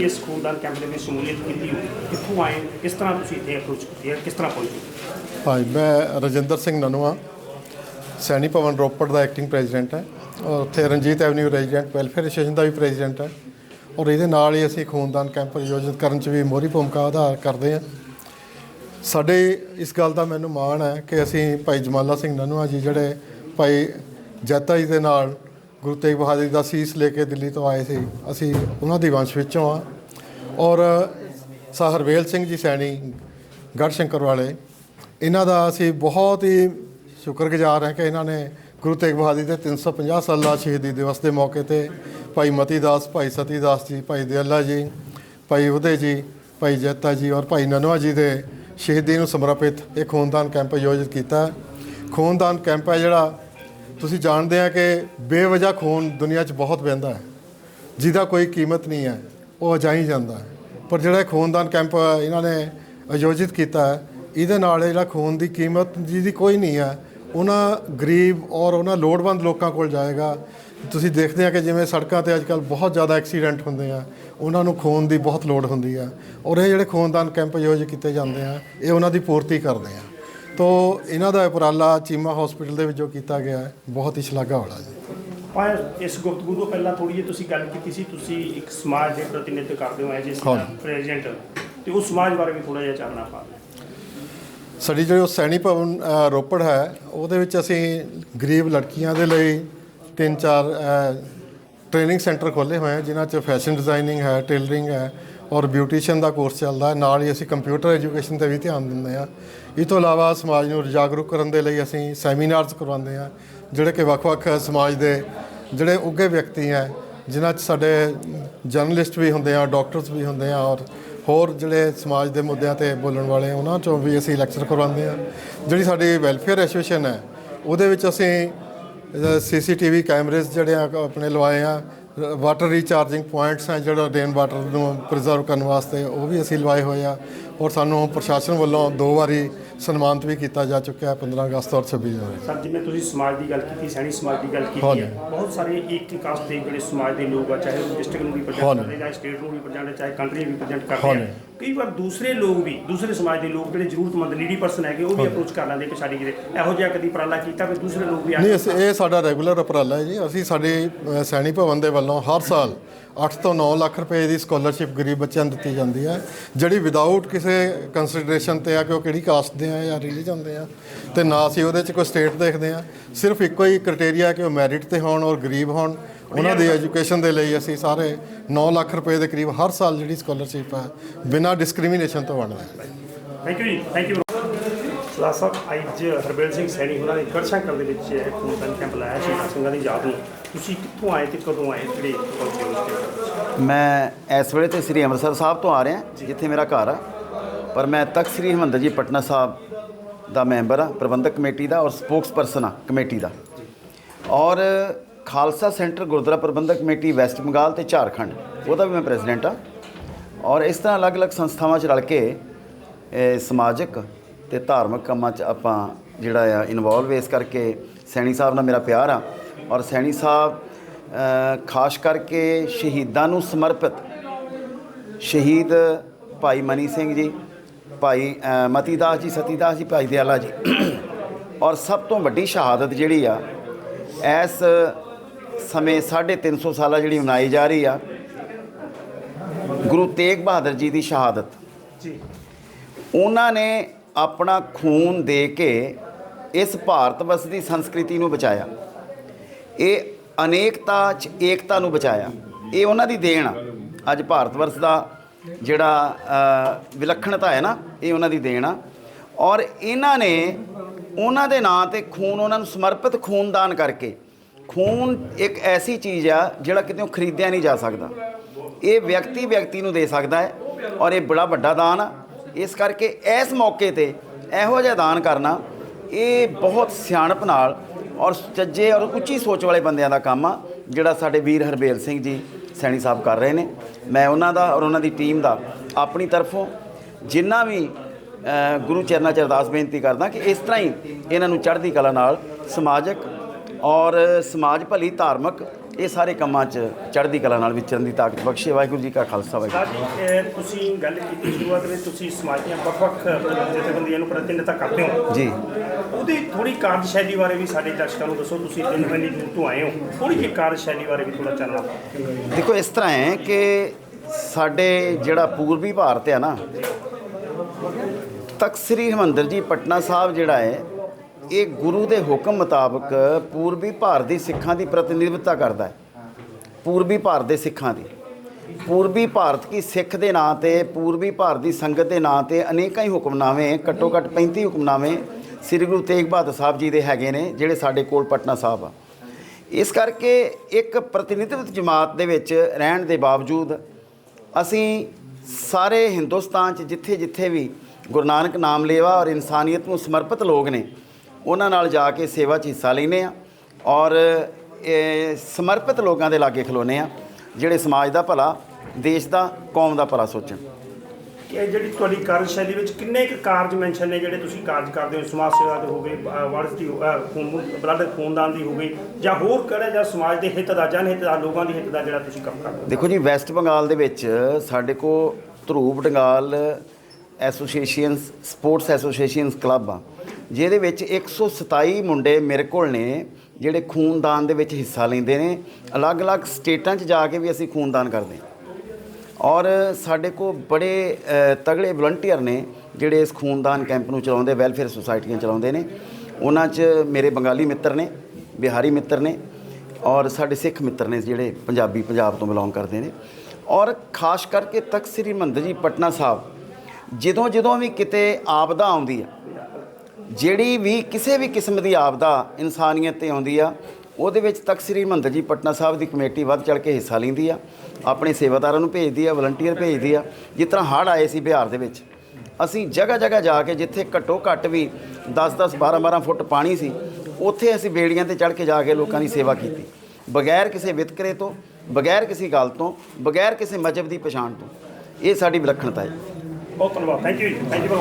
ਤੁਸੀਂ ਇਸ ਖੂਨਦਾਨ ਕੈਂਪ ਦੇ ਵਿੱਚ ਸ਼ਮੂਲੀਅਤ ਕੀਤੀ ਹੋ ਕਿੱਥੋਂ ਆਏ? ਕਿਸ ਤਰ੍ਹਾਂ ਤੁਸੀਂ ਇੱਥੇ ਅਪਰੋਚ ਕੀਤੀ ਹੈ? ਕਿਸ ਤਰ੍ਹਾਂ ਪਹੁੰਚੇ? ਹਾਂਜੀ ਮੈਂ ਰਜਿੰਦਰ ਸਿੰਘ ਨਨੂਆ, ਸੈਣੀ ਭਵਨ ਰੋਪੜ ਦਾ ਐਕਟਿੰਗ ਪ੍ਰੈਜ਼ੀਡੈਂਟ ਹੈ। ਔਰ ਉੱਥੇ Ranjit avenue resident welfare association ਦਾ ਵੀ ਪ੍ਰੈਜ਼ੀਡੈਂਟ ਹੈ। ਔਰ ਇਹਦੇ ਨਾਲ ਹੀ ਅਸੀਂ ਖੂਨਦਾਨ ਕੈਂਪ ਆਯੋਜਿਤ ਕਰਨ 'ਚ ਵੀ ਮੋਹਰੀ ਭੂਮਿਕਾ ਅਦਾ ਕਰਦੇ ਹਾਂ। ਸਾਡੇ ਇਸ ਗੱਲ ਦਾ ਮੈਨੂੰ ਮਾਣ ਹੈ ਕਿ ਅਸੀਂ ਭਾਈ ਜਮਾਲਾ ਸਿੰਘ ਨਨੂਆ ਜੀ, ਜਿਹੜੇ ਭਾਈ ਜੈਤਾ ਜੀ ਦੇ ਨਾਲ ਗੁਰੂ ਤੇਗ ਬਹਾਦਰ ਦਾ ਸੀਸ ਲੈ ਕੇ ਦਿੱਲੀ ਤੋਂ ਆਏ ਸੀ। ਅਸੀਂ ਉਹਨਾਂ ਦੀ ਵੰਸ਼ ਵਿੱਚੋਂ ਆ। ਔਰ ਸਾ ਹਰਵੇਲ ਸਿੰਘ ਜੀ ਸੈਣੀ ਗੜਸ਼ੰਕਰ ਵਾਲੇ, ਇਹਨਾਂ ਦਾ ਅਸੀਂ ਬਹੁਤ ਹੀ ਸ਼ੁਕਰਗੁਜ਼ਾਰ ਹਾਂ ਕਿ ਇਹਨਾਂ ਨੇ ਗੁਰੂ ਤੇਗ ਬਹਾਦਰ ਜੀ ਦੇ 350 ਸਾਲਾ ਸ਼ਹੀਦੀ ਦਿਵਸ ਦੇ ਮੌਕੇ ਤੇ ਭਾਈ ਮਤੀ ਦਾਸ, ਭਾਈ ਸਤੀ ਦਾਸ ਜੀ, ਭਾਈ ਦਿਆਲਾ ਜੀ, ਭਾਈ ਉਦੇ ਜੀ, ਭਾਈ ਜੈਤਾ ਜੀ ਔਰ ਭਾਈ ਨਨਵਾ ਜੀ ਦੇ ਸ਼ਹੀਦੀ ਨੂੰ ਸਮਰਪਿਤ ਇਹ ਖੂਨਦਾਨ ਕੈਂਪ ਆਯੋਜਿਤ ਕੀਤਾ। ਖੂਨਦਾਨ ਕੈਂਪ ਹੈ ਜਿਹੜਾ ਤੁਸੀਂ ਜਾਣਦੇ ਆ ਕਿ ਬੇਵਜਾ ਖੂਨ ਦੁਨੀਆ 'ਚ ਬਹੁਤ ਵਹਿੰਦਾ ਹੈ। ਜਿਹਦਾ ਕੋਈ ਕੀਮਤ ਨਹੀਂ ਹੈ, ਉਹ ਅਜਾਈ ਜਾਂਦਾ ਹੈ। ਪਰ ਜਿਹੜਾ ਖੂਨਦਾਨ ਕੈਂਪ ਇਹਨਾਂ ਨੇ ਆਯੋਜਿਤ ਕੀਤਾ ਹੈ, ਇਹਦੇ ਨਾਲ ਜਿਹੜਾ ਖੂਨ ਦੀ ਕੀਮਤ ਜਿਹਦੀ ਕੋਈ ਨਹੀਂ ਹੈ, ਉਹਨਾਂ ਗਰੀਬ ਔਰ ਉਹਨਾਂ ਲੋੜਵੰਦ ਲੋਕਾਂ ਕੋਲ ਜਾਏਗਾ। ਤੁਸੀਂ ਦੇਖਦੇ ਆ ਕਿ ਜਿਵੇਂ ਸੜਕਾਂ ਤੇ ਅੱਜਕੱਲ ਬਹੁਤ ਜ਼ਿਆਦਾ ਐਕਸੀਡੈਂਟ ਹੁੰਦੇ ਆ, ਉਹਨਾਂ ਨੂੰ ਖੂਨ ਦੀ ਬਹੁਤ ਲੋੜ ਹੁੰਦੀ ਆ ਔਰ ਇਹ ਜਿਹੜੇ ਖੂਨਦਾਨ ਕੈਂਪ ਆਯੋਜਿਤ ਕੀਤੇ ਜਾਂਦੇ ਆ, ਇਹ ਉਹਨਾਂ ਦੀ ਪੂਰਤੀ ਕਰਦੇ ਆ। ਤੋ ਇਹਨਾਂ ਦਾ ਉਪਰਾਲਾ ਚੀਮਾ ਹਸਪੀਟਲ ਦੇ ਵਿੱਚ ਜੋ ਕੀਤਾ ਗਿਆ ਹੈ। ਬਹੁਤ ਹੀ ਸ਼ਲਾਘਾ ਵਾਲਾ ਜੀ। ਪਰ ਇਸ ਗੁਫ਼ਤਗੂ ਤੋਂ ਪਹਿਲਾਂ ਥੋੜੀ ਜਿਹੀ ਤੁਸੀਂ ਗੱਲ ਕੀਤੀ ਸੀ ਤੁਸੀਂ ਇੱਕ ਸਮਾਜ ਦੇ ਪ੍ਰਤੀਨਿਧਿਤਵ ਕਰਦੇ ਹੋ ਐਜ ਹਾਂਜੀ। ਪ੍ਰੈਜ਼ੀਡੈਂਟ। ਤੇ ਉਸ ਸਮਾਜ ਬਾਰੇ ਵੀ ਥੋੜਾ ਜਿਹਾ ਚਾਨਣਾ ਪਾ ਦਿਓ ਸਾਡੀ ਜਿਹੜੀ ਉਹ ਸੈਣੀ ਭਵਨ ਅ, ਰੋਪੜ ਹੈ ਉਹਦੇ ਵਿੱਚ ਅਸੀਂ ਗਰੀਬ ਲੜਕੀਆਂ ਦੇ ਲਈ ਤਿੰਨ ਚਾਰ ਟ੍ਰੇਨਿੰਗ ਸੈਂਟਰ ਖੋਲ੍ਹੇ ਹੋਏ ਆ ਜਿਨ੍ਹਾਂ 'ਚ ਫੈਸ਼ਨ ਡਿਜ਼ਾਈਨਿੰਗ ਹੈ ਟੇਲਰਿੰਗ ਹੈ ਔਰ ਬਿਊਟੀਸ਼ੀਅਨ ਦਾ ਕੋਰਸ ਚੱਲਦਾ ਹੈ। ਨਾਲ ਹੀ ਅਸੀਂ ਕੰਪਿਊਟਰ ਐਜੂਕੇਸ਼ਨ ਤੇ ਵੀ ਧਿਆਨ ਦਿੰਦੇ ਆ ਇਸ ਤੋਂ ਇਲਾਵਾ ਸਮਾਜ ਨੂੰ ਜਾਗਰੂਕ ਕਰਨ ਦੇ ਲਈ ਅਸੀਂ ਸੈਮੀਨਾਰਸ ਕਰਵਾਉਂਦੇ ਆ ਜਿਹੜੇ ਕਿ ਵੱਖ-ਵੱਖ ਸਮਾਜ ਦੇ ਜਿਹੜੇ ਉੱਘੇ ਵਿਅਕਤੀ ਹੈ, ਜਿਨ੍ਹਾਂ 'ਚ ਸਾਡੇ ਜਰਨਲਿਸਟ ਵੀ ਹੁੰਦੇ ਆ, ਡਾਕਟਰਸ ਵੀ ਹੁੰਦੇ ਆ ਔਰ ਹੋਰ ਜਿਹੜੇ ਸਮਾਜ ਦੇ ਮੁੱਦਿਆਂ ਤੇ ਬੋਲਣ ਵਾਲੇ ਉਹਨਾਂ ਚੋਂ ਵੀ ਅਸੀਂ ਲੈਕਚਰ ਕਰਵਾਉਂਦੇ ਆ ਜਿਹੜੀ ਸਾਡੀ ਵੈਲਫੇਅਰ ਐਸੋਸੀਏਸ਼ਨ ਹੈ, ਉਹਦੇ ਵਿੱਚ ਅਸੀਂ ਸੀਸੀਟੀਵੀ ਕੈਮਰੇਜ਼ ਜਿਹੜੇ ਆ, ਆਪਣੇ ਲਵਾਏ ਆ। ਵਾਟਰ ਰੀਚਾਰਜਿੰਗ ਪੁਆਇੰਟਸ ਹੈ ਜਿਹੜਾ ਰੇਨ ਵਾਟਰ ਨੂੰ ਪ੍ਰੀਜ਼ਰਵ ਕਰਨ ਵਾਸਤੇ ਉਹ ਵੀ ਅਸੀਂ ਲਵਾਏ ਹੋਏ ਆ ਔਰ ਸਾਨੂੰ ਪ੍ਰਸ਼ਾਸਨ ਵੱਲੋਂ ਦੋ ਵਾਰੀ ਸਨਮਾਨਿਤ ਵੀ ਕੀਤਾ ਜਾ ਚੁੱਕਿਆ ਹੈ 15 ਅਗਸਤ ਔਰ 26 ਜਨਵਰੀ ਸਰ ਜਿਵੇਂ ਤੁਸੀਂ ਸਮਾਜ ਦੀ ਗੱਲ ਕੀਤੀ ਸੈਣੀ ਸਮਾਜ ਦੀ ਗੱਲ ਕੀਤੀ। ਹੈ ਬਹੁਤ ਸਾਰੇ ਇੱਕ ਕਾਸਟ ਦੇ ਜਿਹੜੇ ਸਮਾਜ ਦੇ ਲੋਕ ਆ ਚਾਹੇ ਉਹ ਡਿਸਟ੍ਰਿਕਟ ਨੂੰ ਰਿਪਰੈਜ਼ੈਂਟ। ਕਰਦੇ ਚਾਹੇ ਸਟੇਟ ਨੂੰ ਰਿਪਰੈਜ਼ੈਂਟ ਚਾਹੇ ਕੰਟਰੀ ਨੂੰ ਰਿਪਰੈਜ਼ੈਂਟ ਕਰਦੇ। ਆ ਕਈ ਵਾਰ ਦੂਸਰੇ ਲੋਕ ਵੀ ਦੂਸਰੇ ਸਮਾਜ ਦੇ ਲੋਕ ਜਿਹੜੇ ਜ਼ਰੂਰਤਮੰਦ ਨੀਡੀ ਪਰਸਨ ਹੈਗੇ ਉਹ ਵੀ ਅਪਰੋਚ ਕਰ ਲੈਂਦੇ ਕਿ ਸਾਡੀ ਕਿਤੇ। ਇਹੋ ਜਿਹਾ ਕਦੀ ਉਪਰਾਲਾ ਕੀਤਾ ਕਿ ਦੂਸਰੇ ਲੋਕ ਵੀ ਆ ਨਹੀਂ ਅਸੀਂ ਇਹ ਸਾਡਾ ਰੈਗੂਲਰ ਉਪਰਾਲਾ ਹੈ ਜੀ। ਅਸੀਂ ਸਾਡੇ ਸੈਣੀ ਭਵਨ ਦੇ ਵੱਲੋਂ ਹਰ ਸਾਲ 8 ਤੋਂ 9 ਲੱਖ ਰੁਪਏ ਦੀ ਸਕਾਲਰਸ਼ਿਪ ਗਰੀਬ ਬੱਚਿਆਂ ਨੂੰ ਦਿੱਤੀ ਜਾਂਦੀ ਹੈ ਜਿਹੜੀ ਵਿਦਆਊਟ ਕਿਸੇ ਕੰਸੀਡਰੇਸ਼ਨ ਤੇ ਆ ਕਿ ਉਹ ਕਿਹੜੀ ਕਾਸਟ ਦੇ ਆ ਜਾਂ ਰਿਲੀਜਨ ਦੇ ਆ ਤੇ ਨਾ ਅਸੀਂ ਉਹਦੇ 'ਚ ਕੋਈ ਸਟੇਟ ਦੇਖਦੇ ਆ। ਸਿਰਫ ਇੱਕੋ ਹੀ ਕ੍ਰਾਈਟੇਰੀਆ ਕਿ ਉਹ ਮੈਰਿਟ ਤੇ ਹੋਣ ਔਰ ਗਰੀਬ ਹੋਣ। ਉਹਨਾਂ ਦੀ ਐਜੂਕੇਸ਼ਨ ਦੇ ਲਈ ਅਸੀਂ ਸਾਰੇ 9 ਲੱਖ ਰੁਪਏ ਦੇ ਕਰੀਬ ਹਰ ਸਾਲ ਜਿਹੜੀ ਸਕਾਲਰਸ਼ਿਪ ਹੈ ਬਿਨਾਂ ਡਿਸਕ੍ਰਿਮੀਨੇਸ਼ਨ ਤੋਂ ਵੰਡਦੇ ਹਾਂ। ਥੈਂਕ ਯੂ ਜੀ ਥੈਂਕ ਯੂ ਸਲਾਹ ਸਾਹਿਬ ਅੱਜ ਹਰਬੇਲ ਸਿੰਘ ਸੈਣੀ ਹੋਰਾਂ ਨੇ ਗੜਸ਼ੰਕਰ ਦੇ ਵਿੱਚ ਇੱਕ ਖੂਨਦਾਨ ਕੈਂਪ ਲਾਇਆ ਸੀ ਸਿੰਘਾਂ ਦੀ ਯਾਦ ਨੂੰ। ਤੁਸੀਂ ਕਿੱਥੋਂ ਆਏ ਤੇ ਕਦੋਂ ਆਏ ਕਿਹੜੇ ਪਹੁੰਚੇ ਮੈਂ ਇਸ ਵੇਲੇ ਤੇ ਸ੍ਰੀ ਅੰਮ੍ਰਿਤਸਰ ਸਾਹਿਬ ਤੋਂ ਆ ਰਿਹਾ ਜਿੱਥੇ ਮੇਰਾ ਘਰ ਆ। ਪਰ ਮੈਂ ਤਖਤ ਸ੍ਰੀ ਹਰਿਮੰਦਰ ਜੀ ਪਟਨਾ ਸਾਹਿਬ ਦਾ ਮੈਂਬਰ ਆ ਪ੍ਰਬੰਧਕ ਕਮੇਟੀ ਦਾ ਔਰ ਸਪੋਕਸਪਰਸਨ ਆ ਕਮੇਟੀ ਦਾ। ਔਰ Khalsa centre Gurdwara Prabandhak committee West Bengal ਤੇ ਝਾਰਖੰਡ ਉਹਦਾ ਵੀ ਮੈਂ ਪ੍ਰੈਜ਼ੀਡੈਂਟ ਆ ਔਰ ਇਸ ਤਰ੍ਹਾਂ ਅਲੱਗ-ਅਲੱਗ ਸੰਸਥਾਵਾਂ 'ਚ ਰਲ ਕੇ ਸਮਾਜਿਕ ਤੇ ਧਾਰਮਿਕ ਕੰਮਾਂ 'ਚ ਆਪਾਂ ਜਿਹੜਾ ਆ ਇਨਵੋਲਵ ਇਸ ਕਰਕੇ ਸੈਣੀ ਸਾਹਿਬ ਨਾਲ ਮੇਰਾ ਪਿਆਰ ਆ। ਔਰ ਸੈਣੀ ਸਾਹਿਬ ਖਾਸ ਕਰਕੇ ਸ਼ਹੀਦਾਂ ਨੂੰ ਸਮਰਪਿਤ ਸ਼ਹੀਦ ਭਾਈ ਮਨੀ ਸਿੰਘ ਜੀ ਭਾਈ ਅ, ਮਤੀਦਾਸ ਜੀ ਸਤੀਦਾਸ ਜੀ ਭਾਈ ਦਿਆਲਾ ਜੀ। ਔਰ ਸਭ ਤੋਂ ਵੱਡੀ ਸ਼ਹਾਦਤ ਜਿਹੜੀ ਆ ਇਸ ਸਮੇਂ 350 ਸਾਲਾ ਜਿਹੜੀ ਮਨਾਈ ਜਾ ਰਹੀ ਆ ਗੁਰੂ ਤੇਗ ਬਹਾਦਰ ਜੀ ਦੀ ਸ਼ਹਾਦਤ। ਜੀ। ਉਹਨਾਂ ਨੇ ਆਪਣਾ ਖੂਨ ਦੇ ਕੇ ਇਸ ਭਾਰਤ ਵਰਸ ਦੀ ਸੰਸਕ੍ਰਿਤੀ ਨੂੰ ਬਚਾਇਆ। ਇਹ ਅਨੇਕਤਾ ਚ ਏਕਤਾ ਨੂੰ ਬਚਾਇਆ। ਇਹ ਉਹਨਾਂ ਦੀ ਦੇਣ ਆ। ਅੱਜ ਭਾਰਤ ਵਰਸ ਦਾ ਜਿਹੜਾ ਵਿਲੱਖਣਤਾ ਹੈ ਨਾ ਇਹ ਉਹਨਾਂ ਦੀ ਦੇਣ ਆ। ਔਰ ਇਹਨਾਂ ਨੇ ਉਹਨਾਂ ਦੇ ਨਾਂ ਤੇ ਖੂਨ ਉਹਨਾਂ ਨੂੰ ਸਮਰਪਿਤ ਖੂਨਦਾਨ ਕਰਕੇ ਖੂਨ ਇੱਕ ਐਸੀ ਚੀਜ਼ ਆ ਜਿਹੜਾ ਕਿਤੇ ਖਰੀਦਿਆ ਨਹੀਂ ਜਾ ਸਕਦਾ। ਇਹ ਵਿਅਕਤੀ ਵਿਅਕਤੀ ਨੂੰ ਦੇ ਸਕਦਾ ਹੈ ਔਰ ਇਹ ਬੜਾ ਵੱਡਾ ਦਾਨ ਆ। ਇਸ ਕਰਕੇ ਇਸ ਮੌਕੇ ਤੇ ਇਹੋ ਜਿਹਾ ਦਾਨ ਕਰਨਾ, ਇਹ ਬਹੁਤ ਸਿਆਣਪ ਨਾਲ ਔਰ ਸੱਚੇ ਔਰ ਉੱਚੀ ਸੋਚ ਵਾਲੇ ਬੰਦਿਆਂ ਦਾ ਕੰਮ ਆ, ਜਿਹੜਾ ਸਾਡੇ ਵੀਰ ਹਰਬੇਲ ਸਿੰਘ ਜੀ ਸੈਣੀ ਸਾਹਿਬ ਕਰ ਰਹੇ ਨੇ। ਮੈਂ ਉਹਨਾਂ ਦਾ ਔਰ ਉਹਨਾਂ ਦੀ ਟੀਮ ਦਾ ਆਪਣੀ ਤਰਫੋਂ ਜਿੰਨਾ ਵੀ ਗੁਰੂ ਚਰਨਾਂ 'ਚ ਅਰਦਾਸ ਬੇਨਤੀ ਕਰਦਾ ਕਿ ਇਸ ਤਰ੍ਹਾਂ ਹੀ ਇਹਨਾਂ ਨੂੰ ਚੜ੍ਹਦੀ ਕਲਾ ਨਾਲ ਸਮਾਜਿਕ ਔਰ ਸਮਾਜ ਭਲੀ ਧਾਰਮਿਕ ਇਹ ਸਾਰੇ ਕੰਮਾਂ 'ਚ ਚੜ੍ਹਦੀ ਕਲਾ ਨਾਲ ਵਿਚਰਨ ਦੀ ਤਾਕਤ ਬਖਸ਼ੇ। ਵਾਹਿਗੁਰੂ ਜੀ ਕਾ ਖਾਲਸਾ ਵਾਹਿਗੁਰੂ ਜੀ ਤੁਸੀਂ ਗੱਲ ਕੀਤੀ ਸ਼ੁਰੂਆਤ ਵਿੱਚ ਤੁਸੀਂ ਸਮਾਜ ਦੀਆਂ ਵੱਖ-ਵੱਖ ਜਥੇਬੰਦੀਆਂ ਨੂੰ ਪ੍ਰਤੀਨਿਧਤਾ ਕਰਦੇ ਹੋ। ਜੀ। ਉਹਦੀ ਥੋੜੀ ਕਾਰਜਸ਼ੈਲੀ ਬਾਰੇ ਵੀ ਸਾਡੇ ਦਰਸ਼ਕਾਂ ਨੂੰ ਦੱਸੋ। ਤੁਸੀਂ ਤਿੰਨ ਮਹੀਨੇ ਦੂਰ ਤੋਂ ਆਏ ਹੋ। ਥੋੜੀ ਜਿਹੀ ਕਾਰਜਸ਼ੈਲੀ ਬਾਰੇ ਵੀ ਥੋੜਾ ਚਾਨਣਾ ਦੇਖੋ ਇਸ ਤਰ੍ਹਾਂ ਹੈ ਕਿ ਸਾਡੇ ਜਿਹੜਾ ਪੂਰਬੀ ਭਾਰਤ ਹੈ ਨਾ ਤਖਤ ਸ੍ਰੀ ਹਰਿਮੰਦਰ ਜੀ ਪਟਨਾ ਸਾਹਿਬ ਜਿਹੜਾ ਹੈ ਇਹ ਗੁਰੂ ਦੇ ਹੁਕਮ ਮੁਤਾਬਕ ਪੂਰਬੀ ਭਾਰਤ ਦੀ ਸਿੱਖਾਂ ਦੀ ਪ੍ਰਤੀਨਿਧਤਾ ਕਰਦਾ ਹੈ। ਪੂਰਬੀ ਭਾਰਤ ਦੇ ਸਿੱਖਾਂ ਦੀ। ਪੂਰਬੀ ਭਾਰਤ ਕੀ ਸਿੱਖ ਦੇ ਨਾਂ ਤੇ, ਪੂਰਬੀ ਭਾਰਤ ਦੀ ਸੰਗਤ ਦੇ ਨਾਂ ਤੇ ਅਨੇਕਾਂ ਹੀ ਹੁਕਮਨਾਮੇ ਘੱਟੋ ਘੱਟ 35 ਹੁਕਮਨਾਮੇ ਸ੍ਰੀ ਗੁਰੂ ਤੇਗ ਬਹਾਦਰ ਸਾਹਿਬ ਜੀ ਦੇ ਹੈਗੇ ਨੇ, ਜਿਹੜੇ ਸਾਡੇ ਕੋਲ ਪਟਨਾ ਸਾਹਿਬ ਆ। ਇਸ ਕਰਕੇ ਇੱਕ ਪ੍ਰਤੀਨਿਧਿਤ ਜਮਾਤ ਦੇ ਵਿੱਚ ਰਹਿਣ ਦੇ ਬਾਵਜੂਦ ਅਸੀਂ ਸਾਰੇ ਹਿੰਦੁਸਤਾਨ 'ਚ ਜਿੱਥੇ ਜਿੱਥੇ ਵੀ ਗੁਰੂ ਨਾਨਕ ਨਾਮ ਲੇਵਾ ਔਰ ਇਨਸਾਨੀਅਤ ਨੂੰ ਸਮਰਪਿਤ ਲੋਕ ਨੇ ਉਹਨਾਂ ਨਾਲ ਜਾ ਕੇ ਸੇਵਾ 'ਚ ਹਿੱਸਾ ਲੈਂਦੇ ਆ ਔਰ ਇਹ ਸਮਰਪਿਤ ਲੋਕਾਂ ਦੇ ਲਾਗੇ ਖਲੋਨੇ ਆ ਜਿਹੜੇ ਸਮਾਜ ਦਾ ਭਲਾ ਦੇਸ਼ ਦਾ ਕੌਮ ਦਾ ਭਲਾ ਸੋਚਣ। ਕਿ ਜਿਹੜੀ ਤੁਹਾਡੀ ਕਾਰਜਸ਼ੈਲੀ ਵਿੱਚ ਕਿੰਨੇ ਕੁ ਕਾਰਜ ਮੈਂਸ਼ਨ ਨੇ ਜਿਹੜੇ ਤੁਸੀਂ ਕਾਰਜ ਕਰਦੇ ਹੋ? ਸਮਾਜ ਸੇਵਾ ਦੇ ਹੋ ਗਏ ਵਰਸ ਦੀ ਬਲੱਡ ਖੂਨਦਾਨ ਦੀ ਹੋ ਗਈ ਜਾਂ ਹੋਰ ਕਿਹੜਾ ਜਾਂ ਸਮਾਜ ਦੇ ਹਿੱਤ ਦਾ ਜਨ ਹਿੱਤ ਦਾ ਲੋਕਾਂ ਦੇ ਹਿੱਤ ਦਾ ਜਿਹੜਾ ਤੁਸੀਂ ਕੰਮ ਕਰਦੇ ਹੋ? ਦੇਖੋ ਜੀ ਵੈਸਟ ਬੰਗਾਲ ਦੇ ਵਿੱਚ ਸਾਡੇ ਕੋ ਧਰੂਪ ਡੰਗਾਲ ਐਸੋਸੀਏਸ਼ਨ ਸਪੋਰਟਸ ਐਸੋਸੀਏਸ਼ਨਸ ਕਲੱਬ ਆ। ਜਿਹਦੇ ਵਿੱਚ 127 ਮੁੰਡੇ ਮੇਰੇ ਕੋਲ ਨੇ, ਜਿਹੜੇ ਖੂਨਦਾਨ ਦੇ ਵਿੱਚ ਹਿੱਸਾ ਲੈਂਦੇ ਨੇ। ਅਲੱਗ-ਅਲੱਗ ਸਟੇਟਾਂ 'ਚ ਜਾ ਕੇ ਵੀ ਅਸੀਂ ਖੂਨਦਾਨ ਕਰਦੇ ਹਾਂ। ਔਰ ਸਾਡੇ ਕੋਲ ਬੜੇ ਤਗੜੇ ਵਲੰਟੀਅਰ ਨੇ, ਜਿਹੜੇ ਇਸ ਖੂਨਦਾਨ ਕੈਂਪ ਨੂੰ ਚਲਾਉਂਦੇ, ਵੈਲਫੇਅਰ ਸੁਸਾਇਟੀਆਂ ਚਲਾਉਂਦੇ ਨੇ। ਉਹਨਾਂ 'ਚ ਮੇਰੇ ਬੰਗਾਲੀ ਮਿੱਤਰ ਨੇ, ਬਿਹਾਰੀ ਮਿੱਤਰ ਨੇ, ਔਰ ਸਾਡੇ ਸਿੱਖ ਮਿੱਤਰ ਨੇ ਜਿਹੜੇ ਪੰਜਾਬੀ, ਪੰਜਾਬ ਤੋਂ ਬਿਲੋਂਗ ਕਰਦੇ ਨੇ। ਔਰ ਖਾਸ ਕਰਕੇ ਤਖਤ ਸ੍ਰੀ ਹਰਿਮੰਦਰ ਜੀ, ਪਟਨਾ ਸਾਹਿਬ ਜਦੋਂ ਜਦੋਂ ਵੀ ਕਿਤੇ ਆਪਦਾ ਆਉਂਦੀ ਹੈ ਜਿਹੜੀ ਵੀ ਕਿਸੇ ਵੀ ਕਿਸਮ ਦੀ ਆਪਦਾ ਇਨਸਾਨੀਅਤ ਤੇ ਆਉਂਦੀ ਆ, ਉਹਦੇ ਵਿੱਚ ਤੱਕ ਸ੍ਰੀ ਹਰਿਮੰਦਰ ਜੀ ਪਟਨਾ ਸਾਹਿਬ ਦੀ ਕਮੇਟੀ ਵੱਧ ਚੜ ਕੇ ਹਿੱਸਾ ਲੈਂਦੀ ਆ, ਆਪਣੇ ਸੇਵਾਦਾਰਾਂ ਨੂੰ ਭੇਜਦੀ ਆ ਵਲੰਟੀਅਰ ਭੇਜਦੀ ਆ, ਜਿਸ ਤਰ੍ਹਾਂ ਹੜ੍ਹ ਆਏ ਸੀ ਬਿਹਾਰ ਦੇ ਵਿੱਚ। ਅਸੀਂ ਜਗ੍ਹਾ ਜਗ੍ਹਾ ਜਾ ਕੇ ਜਿੱਥੇ ਘੱਟੋ ਘੱਟ ਵੀ 10-10 12-12 ਫੁੱਟ ਪਾਣੀ ਸੀ, ਉੱਥੇ ਅਸੀਂ ਬੇੜੀਆਂ ਤੇ ਚੜ ਕੇ ਜਾ ਕੇ ਲੋਕਾਂ ਦੀ ਸੇਵਾ ਕੀਤੀ। ਬਗੈਰ ਕਿਸੇ ਵਿਤਕਰੇ ਤੋਂ, ਬਗੈਰ ਕਿਸੇ ਗੱਲ ਤੋਂ, ਬਗੈਰ ਕਿਸੇ ਮਜਬ ਦੀ ਪਛਾਣ ਤੋਂ। ਇਹ ਸਾਡੀ ਵਿਲੱਖਣਤਾ ਹੈ। ਬਹੁਤ ਧੰਨਵਾਦ। Thank you thank you